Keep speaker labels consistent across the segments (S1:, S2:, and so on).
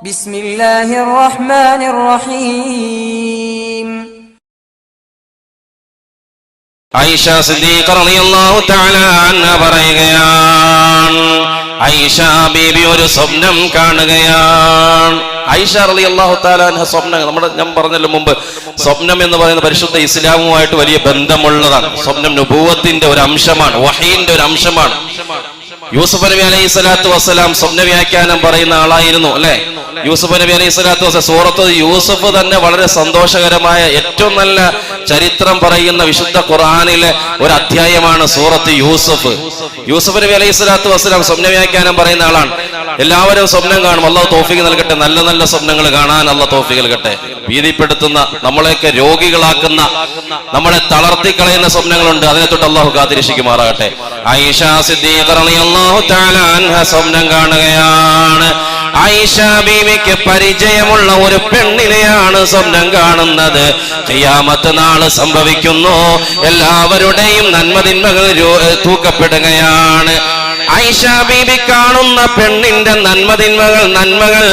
S1: ബിസ്മില്ലാഹിർ റഹ്മാനിർ റഹീം
S2: ഐഷ സിദ്ദീഖ റളിയല്ലാഹു തആല അൻഹ പറയുകയാണ്. ഐഷ ബീബി ഒരു സ്വപ്നം കാണുകയാണ്. ഐഷ റളി അള്ളാഹു താലാൻഹ സ്വപ്നം നമ്മുടെ ഞാൻ പറഞ്ഞല്ലോ മുമ്പ് സ്വപ്നം എന്ന് പറയുന്ന പരിശുദ്ധ ഇസ്ലാമുമായിട്ട് വലിയ ബന്ധമുള്ളതാണ്. സ്വപ്നം നുഭൂവത്തിന്റെ ഒരു അംശമാണ് വഹീന്റെ ഒരു അംശമാണ്. യൂസുഫ് നബി അലൈഹി സ്വലാത്തു വസ്സലാം സ്വപ്ന വ്യാഖ്യാനം പറയുന്ന ആളായിരുന്നു അല്ലെ? യൂസുഫ് നബി അലൈഹി സ്വലാത്തു വസ്സലാം സൂറത്ത് യൂസുഫ് തന്നെ വളരെ സന്തോഷകരമായ ഏറ്റവും നല്ല ചരിത്രം പറയുന്ന വിശുദ്ധ ഖുർആാനിലെ ഒരു അധ്യായമാണ് സൂറത്ത് യൂസുഫ്. യൂസുഫ് നബി അലൈഹി സ്വലാത്തു വസ്സലാം സ്വപ്ന വ്യാഖ്യാനം പറയുന്ന ആളാണ്. എല്ലാവരും സ്വപ്നം കാണും. അള്ളാഹ് തോഫിക്ക് നൽകട്ടെ. നല്ല നല്ല സ്വപ്നങ്ങൾ കാണാൻ അള്ളാഹ് തോഫിക്ക് നൽകട്ടെ. ഭീതിപ്പെടുത്തുന്ന നമ്മളെയൊക്കെ രോഗികളാക്കുന്ന നമ്മളെ തളർത്തി കളയുന്ന സ്വപ്നങ്ങളുണ്ട്. അതിനെ തൊട്ട് അള്ളാഹു കാത്തിരക്ഷിക്കുമാറാകട്ടെ. ഐഷ സ്വപ്നം കാണുകയാണ്. ഐഷ ബീവിക്ക് പരിചയമുള്ള ഒരു പെണ്ണിനെയാണ് സ്വപ്നം കാണുന്നത്. ഖിയാമത്ത് നാൾ സംഭവിക്കുന്നു. എല്ലാവരുടെയും നന്മതിന്മകൾ തൂക്കപ്പെടുകയാണ്. ഐഷ ബീബി കാണുന്ന പെണ്ണിന്റെ നന്മതിന്മകൾ നന്മകൾ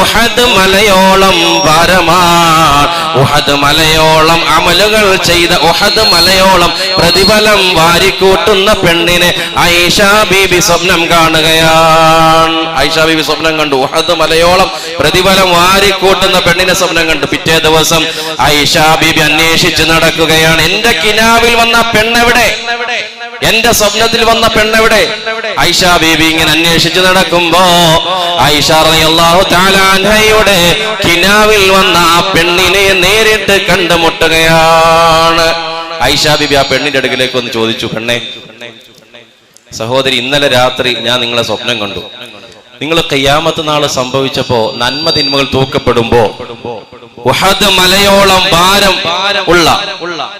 S2: ഉഹദ് മലയോളം ഭാരമാണ്. ഉഹദ് മലയോളം അമലുകൾ ചെയ്ത ഉഹദ് മലയോളം പ്രതിഫലം വാരിക്കൂട്ടുന്ന പെണ്ണിനെ ഐഷ ബീബി സ്വപ്നം കാണുകയാണ്. ഐഷ ബീബി സ്വപ്നം കണ്ടു. ഉഹദ് മലയോളം പ്രതിഫലം വാരിക്കൂട്ടുന്ന പെണ്ണിനെ സ്വപ്നം കണ്ടു. പിറ്റേ ദിവസം ഐഷ ബീബി അന്വേഷിച്ച് നടക്കുകയാണ്. എന്റെ കിനാവിൽ വന്ന പെണ്ണെവിടെ? എന്റെ സ്വപ്നത്തിൽ വന്ന പെണ്ണെവിടെ? ഐഷ ബീബി ഇങ്ങനെ അന്വേഷിച്ചു നടക്കുമ്പോ ഐഷ റളിയല്ലാഹു കിനാവിൽ വന്ന ആ പെണ്ണിനെ നേരിട്ട് കണ്ടുമുട്ടുകയാണ്. ഐഷ ബീബി ആ പെണ്ണിന്റെ അടുക്കിലേക്ക് ഒന്ന് ചോദിച്ചു പെണ്ണെ സഹോദരി ഇന്നലെ രാത്രി ഞാൻ നിങ്ങളെ സ്വപ്നം കണ്ടു. നിങ്ങൾ കയ്യാമത്ത് നാൾ സംഭവിച്ചപ്പോ നന്മ തിന്മകൾ തൂക്കപ്പെടുമ്പോ ഉഹദ് മലയോളം ഭാരം ഉള്ള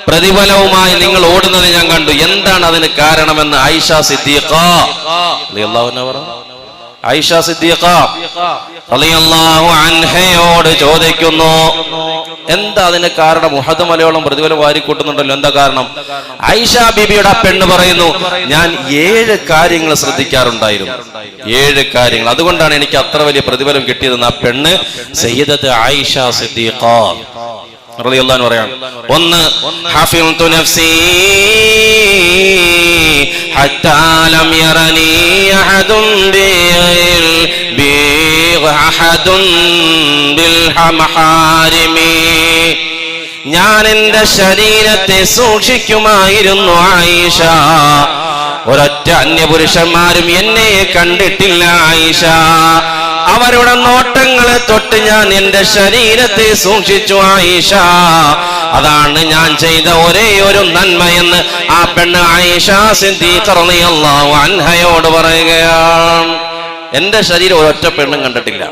S2: പ്രതിഫലവുമായി നിങ്ങൾ ഓടുന്നത് ഞാൻ കണ്ടു എന്താണ് അതിന് കാരണമെന്ന് ഐഷ സിദ്ദീഖ റളിയല്ലാഹു പറഞ്ഞു പറ. ഐഷ സിദ്ദീഖ അൻഹയോട് ചോദിക്കുന്നു എന്താ അതിന് കാരണം? മുഹദ് മലയോളം പ്രതിഫലം വാരിക്കൂട്ടുന്നുണ്ടല്ലോ എന്താ കാരണം? ഐഷ ബിബിയുടെ പെണ്ണ് പറയുന്നു ഞാൻ ഏഴ് കാര്യങ്ങൾ ശ്രദ്ധിക്കാറുണ്ടായിരുന്നു. ഏഴ് കാര്യങ്ങൾ. അതുകൊണ്ടാണ് എനിക്ക് അത്ര വലിയ പ്രതിഫലം കിട്ടിയതെന്ന് ആ പെണ്ണ് സയ്യിദത്ത് ആയിഷ സിദ്ദീഖ റളിയല്ലാഹു പറയാണ് ഒന്ന് ഹഫിൽതു നഫ്സി ഹത്താ ലം യറനി അഹദുൻ ബിൽ ബി അഹദുൻ ബിൽ ഹമഹാരിമി ഞാൻ എന്റെ ശരീരത്തെ സൂക്ഷിക്കുമായിരുന്നു ആയിഷ. ഒരൊറ്റ അന്യപുരുഷന്മാരും എന്നെ കണ്ടിട്ടില്ല ആയിഷ. അവരുടെ നോട്ടങ്ങളെ തൊട്ട് ഞാൻ എന്റെ ശരീരത്തെ സൂക്ഷിച്ചു ആയിഷ. അതാണ് ഞാൻ ചെയ്ത ഒരേ ഒരു നന്മയെന്ന് ആ പെണ്ണ് ആയിഷ സിദ്ദീഖ് റളിയല്ലാഹു അൻഹയോട് പറയുകയാണ്. എന്റെ ശരീരം ഒരൊറ്റ പെണ്ണും കണ്ടിട്ടില്ല.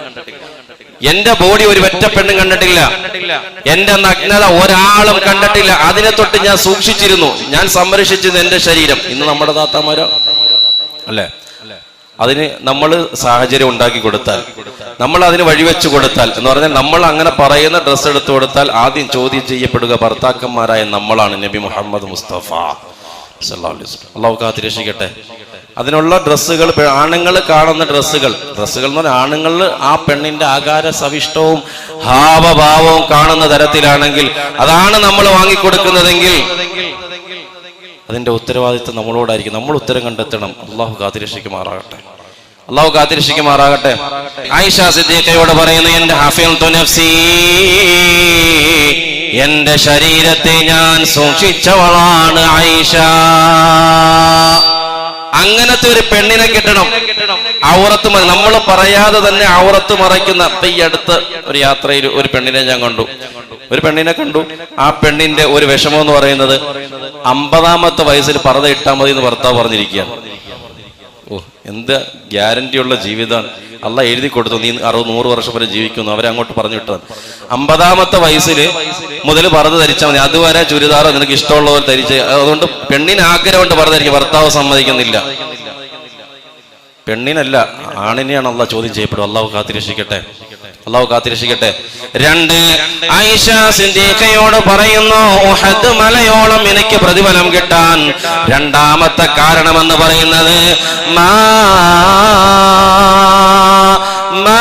S2: എന്റെ ബോഡി ഒരു ഒറ്റ പെണ്ണും കണ്ടിട്ടില്ല. എന്റെ നഗ്നത ഒരാളും കണ്ടിട്ടില്ല. അതിനെ തൊട്ട് ഞാൻ സൂക്ഷിച്ചിരുന്നു. ഞാൻ സംരക്ഷിച്ചത് എന്റെ ശരീരം. ഇന്ന് നമ്മുടെ താത്താമാരോ? അല്ലേ? അതിന് നമ്മൾ സാഹചര്യം ഉണ്ടാക്കി കൊടുത്താൽ നമ്മൾ അതിന് വഴിവെച്ചു കൊടുത്താൽ എന്ന് പറഞ്ഞാൽ നമ്മൾ അങ്ങനെ പറയുന്ന ഡ്രസ്സ് എടുത്തു കൊടുത്താൽ ആദ്യം ചോദ്യം ചെയ്യപ്പെടുക ഭർത്താക്കന്മാരായ നമ്മളാണ് നബി മുഹമ്മദ് മുസ്തഫ അള്ളാഹു കാത്തിരക്ഷിക്കട്ടെ. അതിനുള്ള ഡ്രസ്സുകൾ ആണുങ്ങൾ കാണുന്ന ഡ്രസ്സുകൾ ഡ്രസ്സുകൾ എന്ന് പറഞ്ഞാൽ ആണുങ്ങൾ ആ പെണ്ണിന്റെ ആകാര സവിഷ്ടവും ഹാവഭാവവും കാണുന്ന തരത്തിലാണെങ്കിൽ അതാണ് നമ്മൾ വാങ്ങിക്കൊടുക്കുന്നതെങ്കിൽ അതിന്റെ ഉത്തരവാദിത്വം നമ്മളോടായിരിക്കും. നമ്മൾ ഉത്തരം കണ്ടെത്തണം. അള്ളാഹു കാത്തിരക്ഷിക്കുമാറാകട്ടെ. അള്ളാഹു കാത്തിരക്ഷിക്കുമാറാകട്ടെ. ആയിഷ സിദ്ദീഖയോട് പറയുന്നു എന്റെ ഹഫിൽതു നഫ്സി എന്റെ ശരീരത്തെ ഞാൻ സൂക്ഷിച്ചവളാണ് ആയിഷ. അങ്ങനത്തെ ഒരു പെണ്ണിനെ കിട്ടണം. ഔറത്ത് നമ്മൾ പറയാതെ തന്നെ ഔറത്ത് മറയ്ക്കുന്ന ഇപ്പൊ ഈ അടുത്ത് ഒരു യാത്രയിൽ ഒരു പെണ്ണിനെ ഞാൻ കണ്ടു. ഒരു പെണ്ണിനെ കണ്ടു. ആ പെണ്ണിന്റെ ഒരു വിഷമം എന്ന് പറയുന്നത് അമ്പതാമത്തെ വയസ്സിൽ പറത ഇട്ടാൽ മതി എന്ന് ഭർത്താവ് പറഞ്ഞിരിക്കുകയാണ്. ഓ എന്ത് ഗ്യാരണ്ടിയുള്ള ജീവിതമാണ്. അല്ല എഴുതി കൊടുത്തു. നീ അറുപത് നൂറ് വർഷം വരെ ജീവിക്കുന്നു. അവരെ അങ്ങോട്ട് പറഞ്ഞു വിട്ടത് അമ്പതാമത്തെ വയസ്സിൽ മുതൽ പറത് ധരിച്ചാൽ മതി. അതുവരെ ചുരിദാറോ നിനക്ക് ഇഷ്ടമുള്ള പോലെ ധരിച്ച്. അതുകൊണ്ട് പെണ്ണിന് ആഗ്രഹമുണ്ട് ധരിക്കുക ഭർത്താവ് സമ്മതിക്കുന്നില്ല. പെണ്ണിനല്ല ആണിനെയാണ് അള്ളാഹ് ചോദ്യം ചെയ്യപ്പെടും അള്ളാഹു കാത്തിരക്ഷിക്കട്ടെ. അള്ളാഹു കാത്തിരക്ഷിക്കട്ടെ. രണ്ട് ഐഷ പറയുന്നു ഉഹദ് മലയോളം എനിക്ക് പ്രതിഫലം കിട്ടാൻ രണ്ടാമത്തെ കാരണമെന്ന് പറയുന്നത് മാ മാ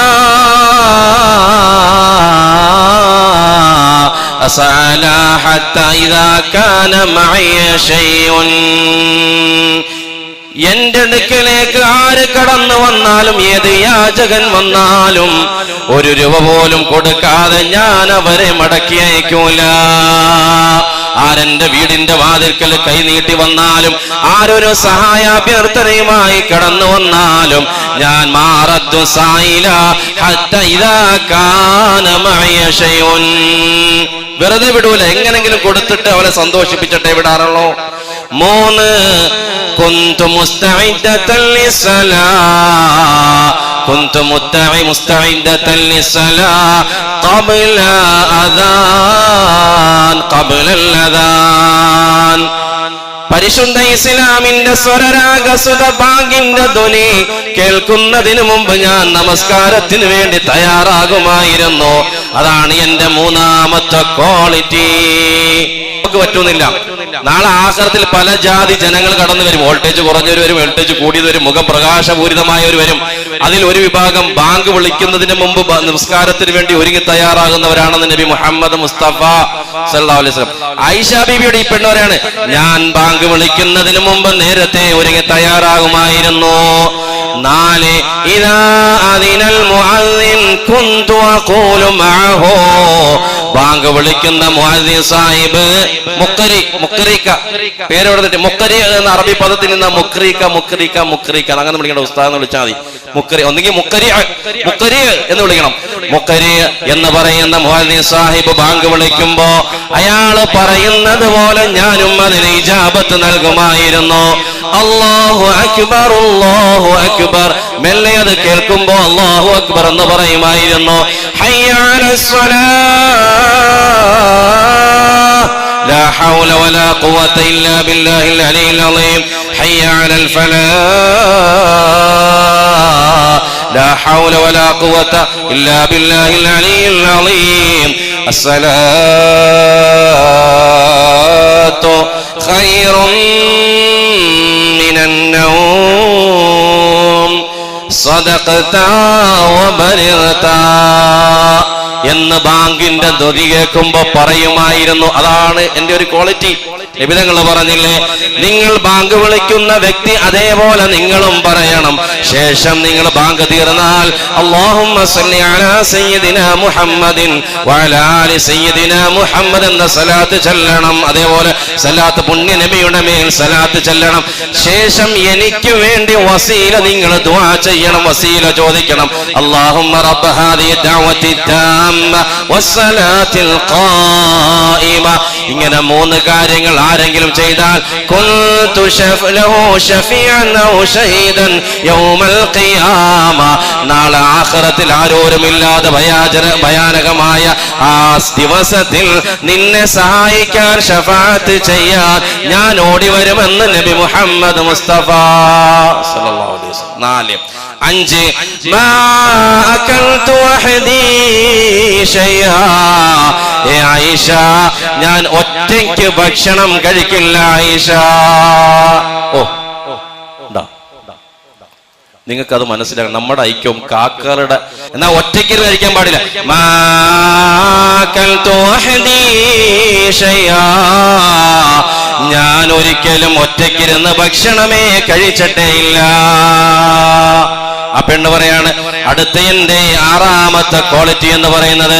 S2: أسأل حتى എന്റെ അടുക്കലേക്ക് ആര് കടന്നു വന്നാലും ഏത് യാചകൻ വന്നാലും ഒരു രൂപ പോലും കൊടുക്കാതെ ഞാൻ അവരെ മടക്കി അയക്കൂല ആരെന്റെ വീടിന്റെ വാതിൽക്കൽ കൈനീട്ടി വന്നാലും ആരൊരു സഹായാഭ്യർത്ഥനയുമായി കടന്നു വന്നാലും ഞാൻ മാറത്തു സായില. വെറുതെ വിടൂല എങ്ങനെങ്കിലും കൊടുത്തിട്ട് അവരെ സന്തോഷിപ്പിച്ചിട്ടേ വിടാറുള്ളൂ മൂന്ന് كنت مستعدة للصلاة كنت متعي مستعدة للصلاة قبل أذان قبل الأذان പരിശുദ്ധ ഇസ്ലാമിന്റെ സ്വരരാഗസുത ബാങ്കിന്റെ ധ്വനി കേൾക്കുന്നതിന് മുമ്പ് ഞാൻ നമസ്കാരത്തിന് വേണ്ടി തയ്യാറാകുമായിരുന്നു അതാണ് എന്റെ മൂന്നാമത്തെ ക്വാളിറ്റി നമുക്ക് പറ്റുന്നില്ല. നാളെ ആഹാരത്തിൽ പല ജാതി ജനങ്ങൾ കടന്നു വരും. വോൾട്ടേജ് കുറഞ്ഞവർ വരും വോൾട്ടേജ് കൂടിയത് വരും മുഖം പ്രകാശപൂരിതമായവർ വരും. അതിൽ ഒരു വിഭാഗം ബാങ്ക് വിളിക്കുന്നതിന് മുമ്പ് നമസ്കാരത്തിന് വേണ്ടി ഒരുങ്ങി തയ്യാറാകുന്നവരാണെന്ന് നബി മുഹമ്മദ് മുസ്തഫ സല്ലല്ലാഹു അലൈഹി ആയിഷ ബീബിയുടെ ഈ പെണ്ണവരാണ് ഞാൻ ബാങ്ക് വിളിക്കുന്നതിന് മുമ്പ് നേരത്തെ ഒരുങ്ങി തയ്യാറാകുമായിരുന്നു. നാല് ഇതാ അതിനൽ മുഅദ്ദിൻ കുന്തു അഖൂലു മഅഹു. ബാങ്ക് വിളിക്കുന്ന മുഅദ്ദിൻ സാഹിബ് മുക്കരി മുക്കറിക്ക പേര് എവിടെ മുക്കരി എന്ന അറബി പദത്തിൽ നിന്ന് മുക്രീക്ക മുക്രീക്ക മുക്രീക്ക അങ്ങനെ വിളിക്കേണ്ട ഉസ്താദ് എന്ന് വിളിച്ചാൽ മതി. മുക്കരി ഒന്നുകിൽ മുക്കരി മുക്കരി എന്ന് വിളിക്കണം. മുക്കരി എന്ന് പറയുന്ന മുഹദ്ദീൻ സാഹിബ് ബാങ്ക് വിളിക്കുമ്പോ അയാൾ പറയുന്നത് പോലെ ഞാനും അതിന് ഇജാബത്ത് നൽകുമായിരുന്നു. الله أكبر الله أكبر من يد كيركم بو الله أكبر أنه برأي ما يدنو حي على الصلاة لا حول ولا قوة إلا بالله العلي العظيم حي على الفلاح لا حول ولا قوة إلا بالله العلي العظيم الصلاة خير من النوم صدقت وبلغت എന്ന് ബാങ്കിന്റെ ധ്വതി കേൾക്കുമ്പോ പറയുമായിരുന്നു അതാണ് എന്റെ ഒരു ക്വാളിറ്റി നിബിധങ്ങൾ പറഞ്ഞില്ലേ? നിങ്ങൾ ബാങ്ക് വിളിക്കുന്ന വ്യക്തി അതേപോലെ നിങ്ങളും പറയണം. ശേഷം നിങ്ങൾ ബാങ്ക് തീർന്നാൽ മുഹമ്മദിൻ മുഹമ്മദ് എന്ന സലാത്ത് ചൊല്ലണം. അതേപോലെ സലാത്ത് പുണ്യ നബിയുടെ മേൽ സലാത്ത് ചൊല്ലണം. ശേഷം എനിക്ക് വേണ്ടി വസീല നിങ്ങൾ ദുആ ചെയ്യണം വസീല ചോദിക്കണം. അല്ലാഹുമ്മ റബ്ബ ഹാദിഹി ദഅവത്തി താമ്മ വസ്സലാത്തിൽ ഖായിമ. ഇങ്ങനെ മൂന്ന് കാര്യങ്ങൾ ആരെങ്കിലും ചെയ്താൽ നാളെ ആഖിറത്തിൽ ആരോരുമില്ലാതെ ഭയാചര ഭയാനകമായ ആ ദിവസത്തിൽ നിന്നെ സഹായിക്കാൻ ഷഫാത്ത് ചെയ്യാൻ ഞാൻ ഓടി വരുമെന്ന് നബി മുഹമ്മദ് മുസ്തഫ നാല്. അഞ്ച്. ഞാൻ ഒറ്റയ്ക്ക് ഭക്ഷണം കഴിക്കില്ല ഈശ. ഓ നിങ്ങൾക്ക് അത് മനസ്സിലാക്കണം. നമ്മുടെ ഐക്യവും കാക്കകളുടെ എന്നാ ഒറ്റയ്ക്ക് കഴിക്കാൻ പാടില്ല. ഞാൻ ഒരിക്കലും ഒറ്റയ്ക്കിരുന്ന് ഭക്ഷണമേ കഴിച്ചിട്ടേ ഇല്ല. ആ പെണ്ണ് പറയാണ് അടുത്ത എന്റെ ആറാമത്തെ ക്വാളിറ്റി എന്ന് പറയുന്നത്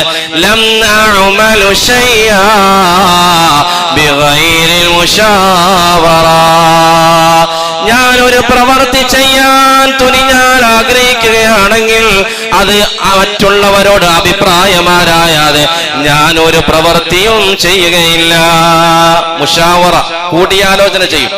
S2: ഞാൻ ഒരു പ്രവർത്തി ചെയ്യാൻ തുനിഞ്ഞാൽ ആഗ്രഹിക്കുകയാണെങ്കിൽ അത് മറ്റുള്ളവരോട് അഭിപ്രായമാരായാതെ ഞാൻ ഒരു പ്രവർത്തിയും ചെയ്യുകയില്ല. മുഷാവറ കൂടിയാലോചന ചെയ്യും.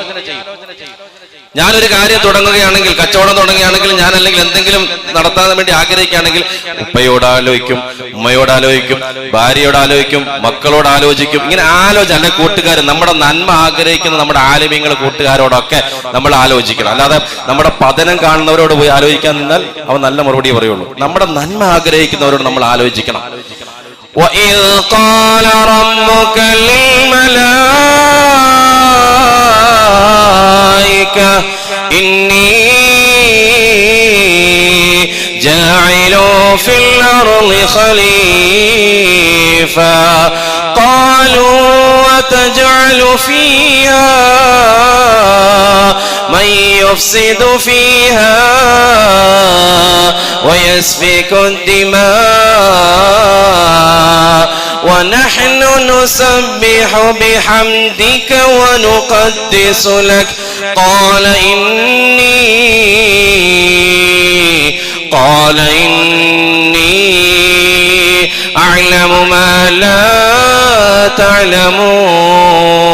S2: ഞാനൊരു കാര്യം തുടങ്ങുകയാണെങ്കിൽ കച്ചവടം തുടങ്ങുകയാണെങ്കിൽ ഞാൻ അല്ലെങ്കിൽ എന്തെങ്കിലും നടത്താൻ വേണ്ടി ആഗ്രഹിക്കുകയാണെങ്കിൽ ഉപ്പയോട് ആലോചിക്കും ഉമ്മയോട് ആലോചിക്കും ഭാര്യയോട് ആലോചിക്കും മക്കളോട് ആലോചിക്കും ഇങ്ങനെ ആലോചന അല്ലെ കൂട്ടുകാർ നമ്മുടെ നന്മ ആഗ്രഹിക്കുന്ന നമ്മുടെ ആലിമ്യങ്ങൾ കൂട്ടുകാരോടൊക്കെ നമ്മൾ ആലോചിക്കണം അല്ലാതെ നമ്മുടെ പതനം കാണുന്നവരോട് പോയി ആലോചിക്കാൻ നിന്നാൽ അവൻ നല്ല മറുപടി പറയുള്ളൂ നമ്മുടെ നന്മ ആഗ്രഹിക്കുന്നവരോട് നമ്മൾ ആലോചിക്കണം وإذ قال ربك للملائكة إني جاعل في الأرض خليفة. قالوا وتجعل فيها من يفسد فيها ويسفك الدماء. ونحن نسبح بحمدك ونقدس لك قال إني قال إني أعلم ما لا تعلمون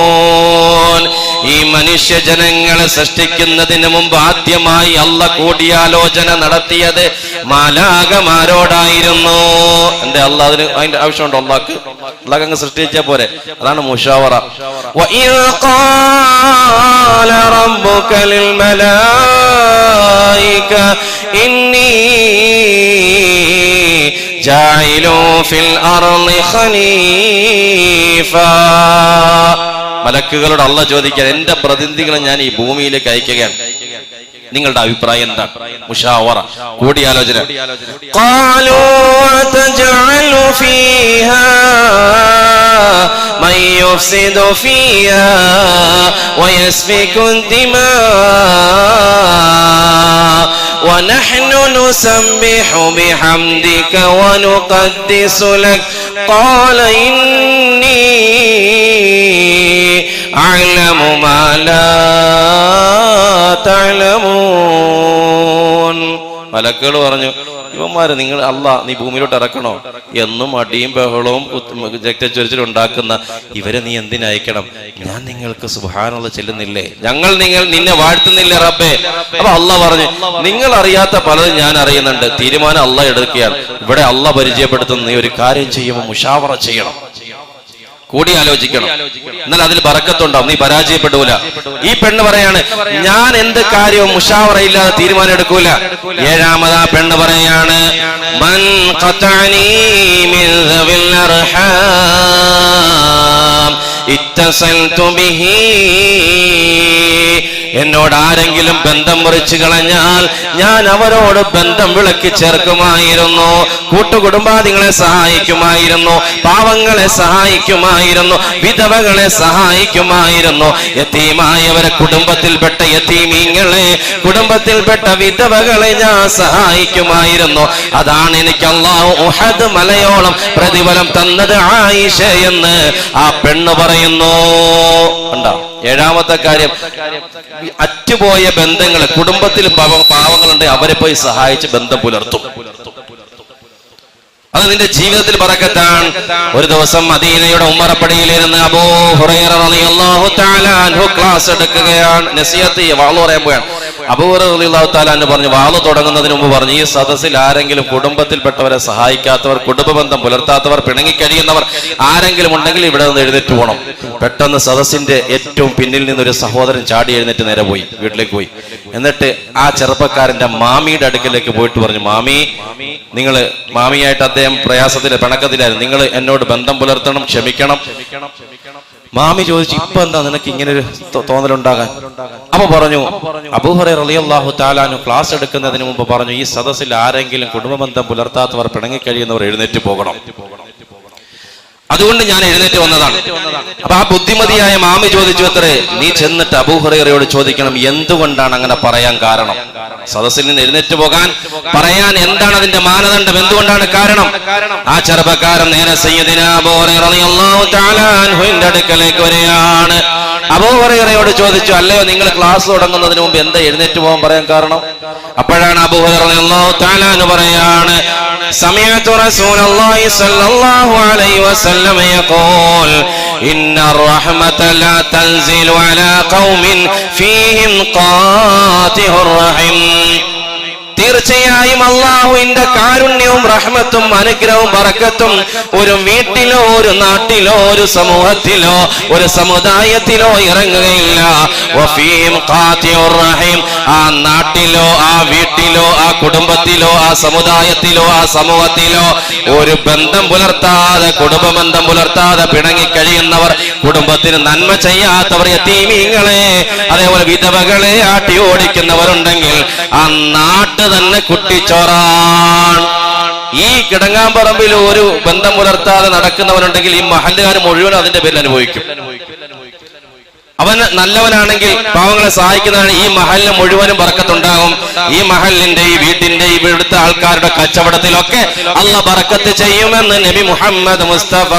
S2: ഈ മനുഷ്യ ജനങ്ങളെ സൃഷ്ടിക്കുന്നതിന് മുമ്പ് ആദ്യമായി അല്ല കൂടിയാലോചന നടത്തിയത് മാലാകമാരോടായിരുന്നു എന്റെ അല്ല അതിന് അതിന്റെ ആവശ്യമുണ്ടോ അള്ളാക്ക്? അള്ളാഹ് സൃഷ്ടിച്ച പോലെ അതാണ് മുഷാവറ. ജായിലോ ഫിൽ അർളി ഖലീഫ. جَاعِلٌ فِي الْأَرْضِ خَلِيفَةً മലക്കുകളോട് അല്ല ചോദിക്കാൻ എന്റെ പ്രതിനിധികളെ ഞാൻ ഈ ഭൂമിയിലേക്ക് അയക്കുകയാണ് നിങ്ങളുടെ അഭിപ്രായം എന്താ മുഷാവറ കൂടിയാലോചന قالوا وتجعل فيها من يفسد فيها ويسفك الدماء ونحن نسبح بحمدك ونقدس لك قال إني أعلم ما لا تعلمون മലക്കുകൾ പറഞ്ഞു ഇവന്മാര് നിങ്ങൾ അല്ല നീ ഭൂമിയിലോട്ട് ഇറക്കണോ എന്നും അടിയും ബഹളവും രക്തച്ചൊരിച്ചിലും ഉണ്ടാക്കുന്ന ഇവരെ നീ എന്തിനയക്കണം ഞാൻ നിങ്ങൾക്ക് സുഹാനുള്ള ചെല്ലുന്നില്ലേ ഞങ്ങൾ നിങ്ങൾ നിന്നെ വാഴ്ത്തുന്നില്ലേ റബ്ബേ അപ്പൊ അല്ല പറഞ്ഞു നിങ്ങൾ അറിയാത്ത പലതും ഞാൻ അറിയുന്നുണ്ട് തീരുമാനം അല്ല എടുക്കുകയാണ് ഇവിടെ അല്ല പരിചയപ്പെടുത്തുന്ന നീ ഒരു കാര്യം ചെയ്യുമ്പോൾ മുഷാവറ ചെയ്യണം കൂടി ആലോചിക്കണം എന്നാൽ അതിൽ ബറക്കത്തുണ്ടാവും. നീ പരാജയപ്പെടൂല. ഈ പെണ്ണ് പറയാണ് ഞാൻ എന്ത് കാര്യവും മുഷാവറയില്ലാതെ തീരുമാനം എടുക്കൂല ഏഴാമത് ആ പെണ്ണ് പറയാണ് മൻ ഇത്തസൽതു ബിഹി എന്നോട് ആരെങ്കിലും ബന്ധം മുറിച്ചു കളഞ്ഞാൽ ഞാൻ അവരോട് ബന്ധം വിളക്കി ചേർക്കുമായിരുന്നു. കൂട്ടുകുടുംബാദികളെ സഹായിക്കുമായിരുന്നു. പാവങ്ങളെ സഹായിക്കുമായിരുന്നു. വിധവകളെ സഹായിക്കുമായിരുന്നു. യത്തീമായവരെ കുടുംബത്തിൽപ്പെട്ട യത്തീമീങ്ങളെ കുടുംബത്തിൽപ്പെട്ട വിധവകളെ ഞാൻ സഹായിക്കുമായിരുന്നു. അതാണ് എനിക്ക് അള്ളാഹു ഉഹദ് മലയോളം പ്രതിഫലം തന്നത് ആയിഷ എന്ന് ആ പെണ്ണ് പറയുന്നു. ഉണ്ടോ ഏഴാമത്തെ കാര്യം അറ്റുപോയ ബന്ധങ്ങൾ കുടുംബത്തിൽ പാവങ്ങളുണ്ട് അവരെ പോയി സഹായിച്ച് ബന്ധം പുലർത്തും. അത് നിന്റെ ജീവിതത്തിൽ പറക്കത്താണ് ഒരു ദിവസം മദീനയുടെ ഉമ്മറപ്പടിയിലിരുന്ന് അബൂ ഹുറൈറ ക്ലാസ് എടുക്കുകയാണ്. നസിഹത്ത് വാൾ പറയാൻ പോയാണ് അബൂ ഹുറൈറ റളിയല്ലാഹു തആല പറഞ്ഞു വാൾ തുടങ്ങുന്നതിന് മുമ്പ് പറഞ്ഞു ഈ സദസ്സിൽ ആരെങ്കിലും കുടുംബത്തിൽപ്പെട്ടവരെ സഹായിക്കാത്തവർ കുടുംബ ബന്ധം പുലർത്താത്തവർ പിണങ്ങി കഴിയുന്നവർ ആരെങ്കിലും ഉണ്ടെങ്കിൽ ഇവിടെ നിന്ന് എഴുന്നേറ്റ് പോകണം പെട്ടെന്ന് സദസ്സിന്റെ ഏറ്റവും പിന്നിൽ നിന്നൊരു സഹോദരൻ ചാടി എഴുന്നേറ്റ് നേരെ പോയി വീട്ടിലേക്ക് പോയി. എന്നിട്ട് ആ ചെറുപ്പക്കാരന്റെ മാമിയുടെ അടുക്കലേക്ക് പോയിട്ട് പറഞ്ഞു മാമി നിങ്ങൾ മാമിയായിട്ട് അദ്ദേഹം പ്രയാസത്തിൽ പിണക്കത്തിലായിരുന്നു. നിങ്ങൾ എന്നോട് ബന്ധം പുലർത്തണം ക്ഷമിക്കണം. മാമി ചോദിച്ചു ഇപ്പൊ എന്താ നിനക്ക് ഇങ്ങനെ ഒരു തോന്നലുണ്ടാകാൻ? അപ്പൊ പറഞ്ഞു അബൂഹറെ റളിയല്ലാഹു താലാനു ക്ലാസ് എടുക്കുന്നതിന് മുമ്പ് പറഞ്ഞു ഈ സദസ്സിൽ ആരെങ്കിലും കുടുംബ ബന്ധം പുലർത്താത്തവർ പിണങ്ങിക്കഴിയുന്നവർ എഴുന്നേറ്റ് പോകണം. അതുകൊണ്ട് ഞാൻ എഴുന്നേറ്റ് വന്നതാണ്. അപ്പൊ ആ ബുദ്ധിമതിയായ മാമി ചോദിച്ചു അത്രേ നീ ചെന്നിട്ട് അബൂഹറയോട് ചോദിക്കണം എന്തുകൊണ്ടാണ് അങ്ങനെ പറയാൻ കാരണം? സദസ്സിൽ നിന്ന് എഴുന്നേറ്റ് പോകാൻ പറയാൻ എന്താണ് അതിന്റെ മാനദണ്ഡം എന്തുകൊണ്ടാണ് കാരണം? ആ ചെറുപ്പക്കാരൻ നേരെ അടുക്കലേക്ക് വരികയാണ്. അബൂഹറയോട് ചോദിച്ചു അല്ലയോ നിങ്ങൾ ക്ലാസ് തുടങ്ങുന്നതിന് മുമ്പ് എന്താ എഴുന്നേറ്റ് പോകാൻ പറയാൻ കാരണം? അപ്പോഴാണ് അബൂഹറ പറയാണ് سمعت رسول الله صلى الله عليه وسلم يقول إن الرحمة لا تنزل على قوم فيهم قاطع الرحم. തീർച്ചയായും അള്ളാഹുവിന്റെ കാരുണ്യവും റഹ്മത്തും അനുഗ്രഹവും വറക്കത്തും ഒരു വീട്ടിലോ ഒരു നാട്ടിലോ ഒരു സമൂഹത്തിലോ ഒരു സമുദായത്തിലോ ഇറങ്ങുകയില്ല. ആ നാട്ടിലോ ആ വീട്ടിലോ ആ കുടുംബത്തിലോ ആ സമുദായത്തിലോ ആ സമൂഹത്തിലോ ഒരു ബന്ധം പുലർത്താതെ കുടുംബ ബന്ധം പുലർത്താതെ പിണങ്ങി കഴിയുന്നവർ കുടുംബത്തിന് നന്മ ചെയ്യാത്തവർ യത്തീമീങ്ങളെ അതേപോലെ വിധവകളെ ആട്ടി ഓടിക്കുന്നവരുണ്ടെങ്കിൽ ആ നാട്ട് തന്നെ കുട്ടിച്ചോറാണ് ഈ കിടങ്ങാമ്പറമ്പിൽ ഒരു ബന്ധം പുലർത്താതെ നടക്കുന്നവനുണ്ടെങ്കിൽ ഈ മഹല്ലുകാർ മുഴുവൻ അതിന്റെ പേരിൽ അനുഭവിക്കും. അവൻ നല്ലവനാണെങ്കിൽ പാവങ്ങളെ സഹായിക്കുന്നതാണ്. ഈ മഹലിന് മുഴുവനും ബറക്കത്തുണ്ടാകും ഈ മഹലിന്റെ ഈ വീട്ടിന്റെ ഇവിടുത്തെ ആൾക്കാരുടെ കച്ചവടത്തിലൊക്കെ അല്ല ബറക്കത്ത് ചെയ്യുമെന്ന് നബി മുഹമ്മദ് മുസ്തഫ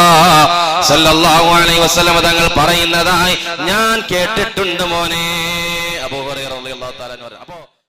S2: സല്ലല്ലാഹു അലൈഹി വസല്ലം തങ്ങൾ പറയുന്നതായി ഞാൻ കേട്ടിട്ടുണ്ട് മോനെ.